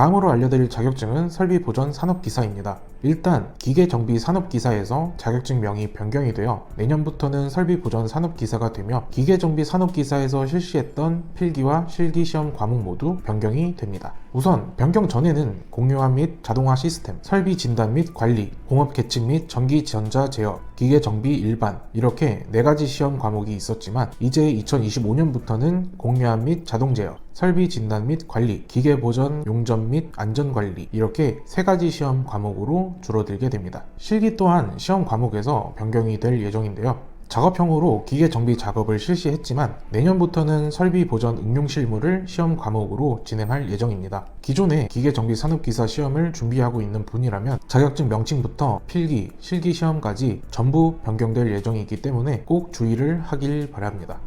다음으로 알려드릴 자격증은 설비 보전 산업기사입니다. 일단 기계 정비 산업기사에서 자격증 명이 변경이 되어 내년부터는 설비 보전 산업기사가 되며 기계 정비 산업기사에서 실시했던 필기와 실기 시험 과목 모두 변경이 됩니다. 우선 변경 전에는 공유화 및 자동화 시스템, 설비 진단 및 관리, 공업 계측 및 전기 전자 제어, 기계 정비 일반 이렇게 네 가지 시험 과목이 있었지만 이제 2025년부터는 공유화 및 자동 제어, 설비 진단 및 관리, 기계 보전 용접 및 안전 관리 이렇게 세 가지 시험 과목으로 줄어들게 됩니다. 실기 또한 시험 과목에서 변경이 될 예정인데요. 작업형으로 기계 정비 작업을 실시했지만 내년부터는 설비 보전 응용 실무를 시험 과목으로 진행할 예정입니다. 기존에 기계 정비 산업기사 시험을 준비하고 있는 분이라면 자격증 명칭부터 필기, 실기 시험까지 전부 변경될 예정이기 때문에 꼭 주의를 하길 바랍니다.